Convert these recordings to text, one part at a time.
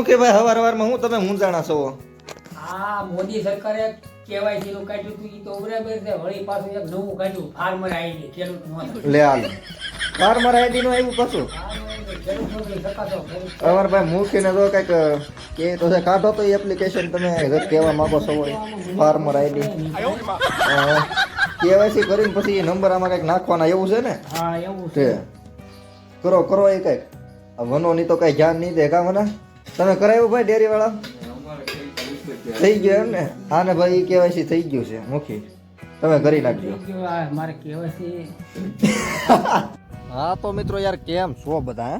મુખીભાઈ હવાર હવારમાં હું તમે મૂંઝાણા છો આ મોદી સરકારે કેવાયસી નું કાઢ્યું તું ઈ તો બરાબર છે વળી પાછું એક નવું કાઢ્યું ફાર્મર આઈડી ખેડૂતનું લે હાલ. ફાર્મર આઈડી નું આવ્યું પાછું. શકાતો ખેડૂત ભાઈ મૂકીને તો કંઈક કે તો કાઢો તો એપ્લિકેશન તમે કહેવા માંગો છો ફાર્મર આઈડી કેવાયસી કરીને પછી એ નંબર આમાં કંઈક નાખવાના એવું છે ને? હા એવું છે. કરો કરો એ કંઈક. આ વનો ની તો કઈ ધ્યાન નહીં દે કા મને તમે કરાવ્યું ભાઈ ડેરી વાળા થઈ ગયો એમ ને? હા ને ભાઈ કેવાયસી થઈ ગયું છે મુખી તમે કરી નાખજો. મારે કેવાયસી હા, તો મિત્રો યાર, કેમ છો બધા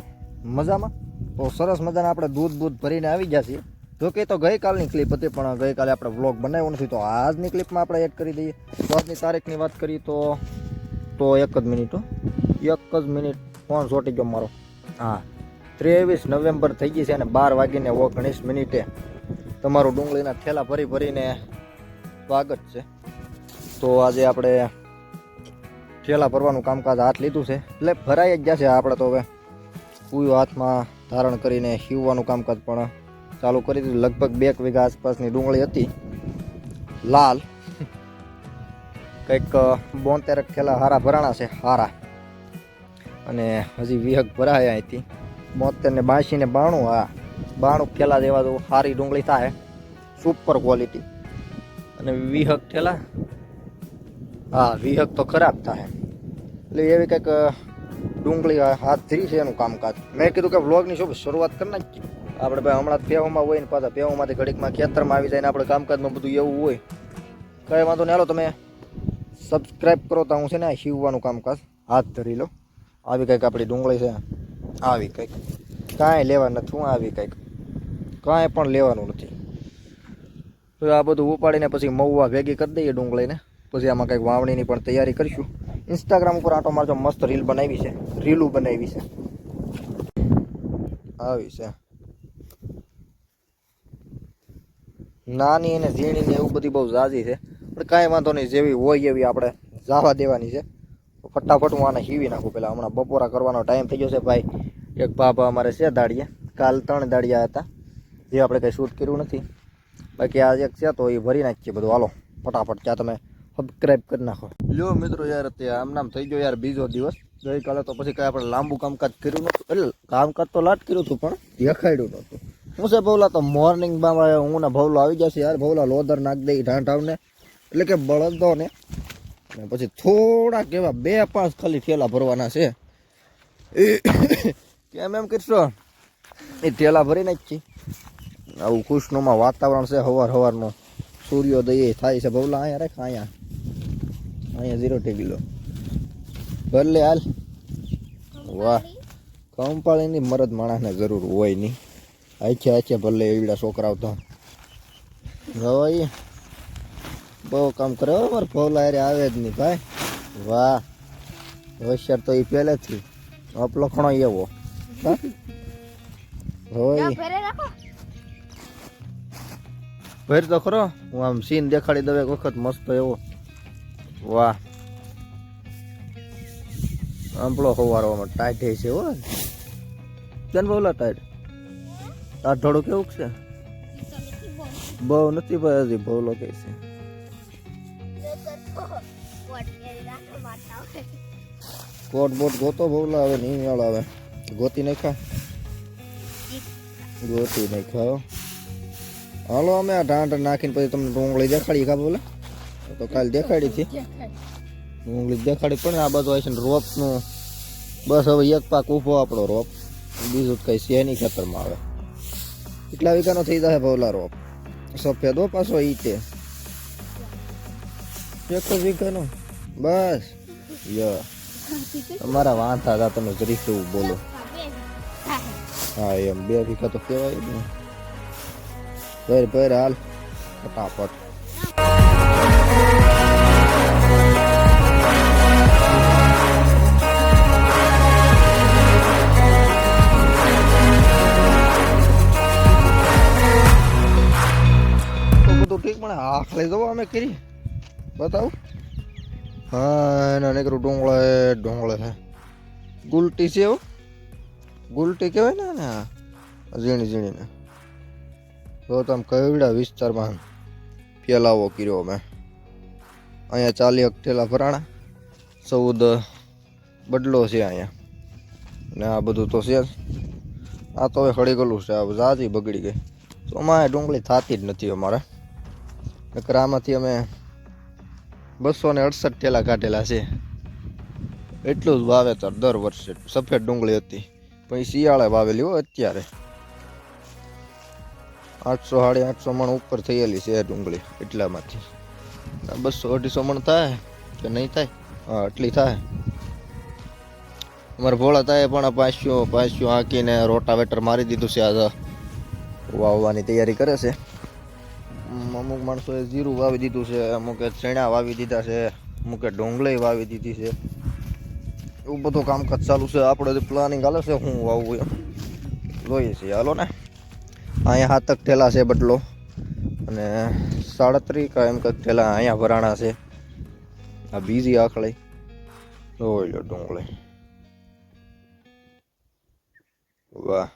મજામાં? તો સરસ મજાના આપણે દૂધ બૂધ ભરીને આવી ગયા છીએ. જો કે તો ગઈકાલની ક્લિપ હતી, પણ ગઈકાલે આપણે વ્લોગ બનાવ્યો નથી, તો આજની ક્લિપમાં આપણે એડ કરી દઈએ. તો આજની તારીખની વાત કરીએ તો તો એક જ મિનિટ. એક જ મિનિટ ફોન સોટી ગયો મારો. હા. ત્રેવીસ નવેમ્બર થઈ ગઈ છે અને બાર વાગીને ઓગણીસ મિનિટે તમારું ડુંગળીના થેલા ભરી ભરીને સ્વાગત છે. તો આજે આપણે થેલા ભરવાનું કામકાજ હાથ લીધું છે. એટલે ભરાઈ જ જશે આપણે તો હવે. કુયો હાથમાં ધારણ કરીને હીવવાનું કામકાજ પણ ચાલુ કરી દીધું. લગભગ બે વીઘા આસપાસની ડુંગળી હતી. લાલ. કંઈક બોતેર થેલા હારા ભરાણા છે, હારા. અને હજી વિહક ભરાયા અહીંથી. બોતેર ને બાસી ને બાણું હા. બાણું ઠેલા દેવા તો સારી ડુંગળી થાય. સુપર ક્વોલિટી અને વિહક ઠેલા હા વિહક તો ખરાબ થાય. એટલે એવી કંઈક ડુંગળી હાથ ધરી છે એનું કામકાજ. મેં કીધું કે વ્લોગની શું શરૂઆત કરી નાખી આપણે ભાઈ હમણાં પેહુમાં હોય ને પાછા પેહુમાંથી ઘડીકમાં ખેતરમાં આવી જાય ને આપણે કામકાજમાં બધું એવું હોય. કઈ વાંધો નહીં હાલો તમે સબસ્ક્રાઈબ કરો તો હું છે ને આ સીવવાનું કામકાજ હાથ ધરી લો આવી કંઈક આપણી ડુંગળી છે. આવી કંઈક. કાંઈ લેવા નથી આવી કંઈક. કાંઈ પણ લેવાનું નથી. આ બધું ઉપાડીને પછી મહુવા ભેગી કરી દઈએ ડુંગળીને. પછી આમાં કંઈક વાવણીની પણ તૈયારી કરીશું. ઇન્સ્ટાગ્રામ ઉપર આટો મારજો મસ્ત રીલ બનાવી છે. રીલું બનાવી છે. આવી છે. નાની અને ઝીણી ને એવું બધી બહુ ઝાઝી છે. પણ કાંઈ વાંધો નહીં, જેવી હોય એવી આપણે જાવા દેવાની છે. ફટાફટ હું આને હીવી નાખું પેલા. હમણાં બપોરા કરવાનો ટાઈમ થઈ ગયો છે ભાઈ. એક ભાભા અમારે છે દાડિયા. કાલ ત્રણ દાડિયા હતા. જે આપણે કંઈ શૂટ કર્યું નથી. બાકી આ એક છે તો એ ભરી નાખીએ બધું. હાલો, ફટાફટ ત્યાં તમે સબસ્ક્રાઈબ કરી નાખો. લ્યો મિત્રો યાર, અત્યારે આમ નામ થઈ ગયો યાર બીજો દિવસ. ગઈકાલે તો પછી કાંઈ આપણે લાંબુ કામકાજ કર્યું નહોતું. એટલે કામકાજ તો લાટ કર્યું હતું, પણ દેખાડ્યું નહોતું. હું છે ભવલા, તો મોર્નિંગમાં હું ને ભવલો આવી જશે યાર. ભવલા લોદર નાખ દઈ ઢાંઢાવને. એટલે કે બળદો ને અને પછી થોડાક એવા બે પાંચ ખાલી થેલા ભરવાના છે. કેમ એમ કરશો? એ થેલા ભરી નાખી આવું ખુશનુમાં વાતાવરણ છે હવાર હવારનું. સૂર્યોદય થાય છે ભવલા, અહીંયા રાખ, અહીંયા. અહીંયા ઝીરો ટેગીલો ભલે હાલ. વાહ. કંપાળીની મરદ માણસને જરૂર હોય નહીં. આખે આખે ભલે એવડા છોકરાઓ તો. હવે બહુ કામ કરે હો મારે ભવલા અરે આવે જ નહીં ભાઈ. વાહ. હોશિયાર તો એ પહેલેથી. અપલખણો એવો. હોય ભર તો ખરો. હું આમ સીન દેખાડી દઉં એક વખત મસ્ત એવો. વાહ. આંબળો હોવારવામાં ટાઈટ છે હો. કેમ બોલા ટાઈટ આ થોડું કેવું છે? બહુ નથી ભાઈ હજી ભવલો કે છે. કોટ બોટ ગોતો ભવલા હવે નહીં મેળ આવે. ગોતી નાખા ગોતી નાખા હો. હાલો અમે આ ઢાંઢ નાખીને પછી તમને ડુંગળી દેખાડી ખા બોલે તો કાલ દેખાડી હતી. ડુંગળી દેખાડી પણ આ બાજુ છે ને રોપનું. બસ હવે એક પાક ઊભો આપણો રોપ. બીજું કઈ છે નહીં ખેતરમાં આવે કેટલા વીઘાનો થઈ જશે ભવલા રોપ? સફેદો પાછો ઈ તે. એક જ વીઘાનો. બસ. ય તમારા વાંધા હતા, તમે જરીક એવું બોલો. હા, એમ. બે વીઘા તો કહેવાય ને. ભર ભર, હાલ. ફટાફટ. તો ઠીક, પણ આખ લઈ જવો અમે કરી. બતાવું. હા, એના નીકળું એ ડુંગળે છે. ગુલટી છે એવું? ગુલટી કહેવાય ને ઝીણી ઝીણીને. તો તમે કવડા વિસ્તારમાં ફેલાવો કર્યો મેં અહીંયા ચાલી અકઠેલા ભરાણા ચૌદ બદલો છે અહીંયા. ને આ બધું તો છે આ તો હવે ખડી ગયેલું છે, આ બગડી ગઈ. તો અમારે ડુંગળી થતી જ નથી અમારે. નકર આમાંથી અમે બસો ને અડસઠ ઠેલા કાઢેલા છે. એટલું જ વાવેતર દર વર્ષે. સફેદ ડુંગળી હતી. પછી શિયાળે વાવેલી હોય અત્યારે. આઠસો સાડી આઠસો મણ ઉપર થયેલી છે ડુંગળી એટલામાંથી. બસો અઢીસો મણ થાય કે નહીં થાય? હા એટલી થાય. અમારે ભોળા થાય પણ પાંચસો પાંચસો હાંકીને રોટાવેટર મારી દીધું છે આ વાવવાની તૈયારી કરે છે. અમુક માણસોએ જીરું વાવી દીધું છે, અમુકે ચણા વાવી દીધા છે, અમુકે ડુંગળી વાવી દીધી છે. એવું બધું કામકાજ ચાલુ છે. આપણે પ્લાનિંગ હાલે છે, હું વાવવું એમ. જોઈએ છીએ. હાલો ને. અહીંયા હાથક ઠેલા છે બટલો અને સાડત્રીસ એમ કંઈક ઠેલા અહીંયા ભરાણા છે. આ બીજી આખળી. જોઈ લો ડુંગળી. વાહ.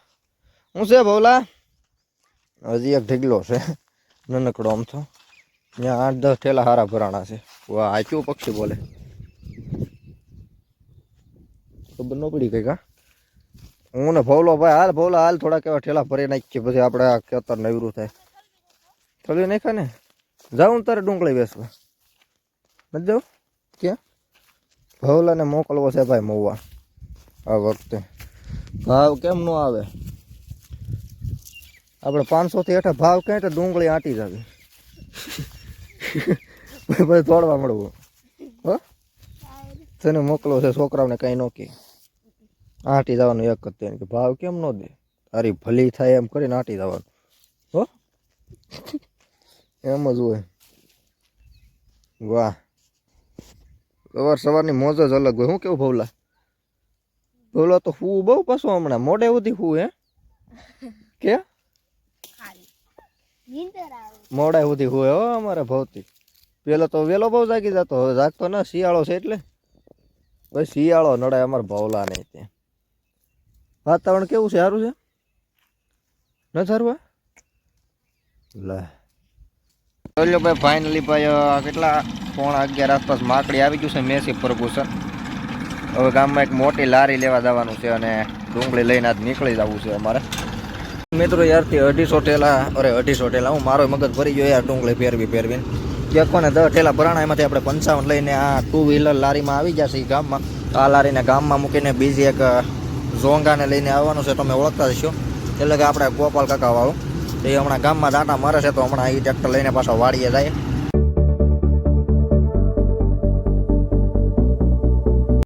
હું છે ભોલા? હજી એક ઢીગલો છે. નનકડો આમ તો. ત્યાં આઠ, દસ ઠેલા હારા ભરાણા છે. વાહ, આ કેવું પક્ષી બોલે? ખબર ન પડી કઈ કા હું ને ભવલો ભાઈ, હાલ ભવલા, હાલ થોડાક એવા ઠેલા ભરી નાખીએ, પછી આપણે આ ખેતર નવરું થાય. થોડી નાખ્યા ને? જાઉં તારે ડુંગળી બેસવા નથી જાઉં? ક્યાં? ભવલાને મોકલવો છે ભાઈ, મોવા. આ વખતે. ભાવ કેમ ન આવે? આપણે પાંચસો થી હેઠળ ભાવ ક્યાં તો ડુંગળી આંટી જાવે પછી તોડવા મળવું. હો? તને મોકલો છે છોકરાઓને કઈ નો કે આંટી જવાનું એક જ કે ભાવ કેમ ન દે? તારી ભલી થાય એમ કરીને આંટી જવાનું. હો? એમ જ હોય. વાહ. સવાર સવારની મોજ જ અલગ હોય. શું કેવું ભવલા? ભવલા તો હું બહુ પાછું હમણાં મોડે સુધી હું, હે? કે? મોડા સુધી હોય હો અમારે ભવતી પેલો તો વેલો બહુ જાગી જતો, હવે જાગતો ના, શિયાળો છે એટલે. ભાઈ, શિયાળો નડાય, અમારે ભવલા નહીં ત્યાં. વાતાવરણ કેવું છે? સારું છે? ન સારું લે. ચલો ભાઈ ફાઇનલી ભાઈ કેટલા પોણા અગિયાર આસપાસ માકડી આવી ગયું છે, મેસી ફર્ગુસન. હવે ગામમાં એક મોટી લારી લેવા જવાનું છે અને ડુંગળી લઈને આજ નીકળી જવું છે અમારે. મિત્રો યારથી અઢીસો ઠેલા, અરે અઢીસો ઠેલા, હું મારો મગજ ભરી ગયો યાર ડુંગળી ફેરવી ફેરવીને કોને દસ ઠેલા ભરાણા, એમાંથી આપણે પંચાવન લઈને આ ટુ વ્હીલર લારીમાં આવી જશે એ ગામમાં. આ લારીને ગામમાં મૂકીને બીજી એક ઝોંગાને લઈને આવવાનું છે, તમે ઓળખતા હશો એટલે કે આપણે ગોપાલ કાકા વાળું તો એ હમણાં ગામમાં દાંટા મારે છે, તો હમણાં એ ટ્રેક્ટર લઈને પાછો વાળીએ જાય.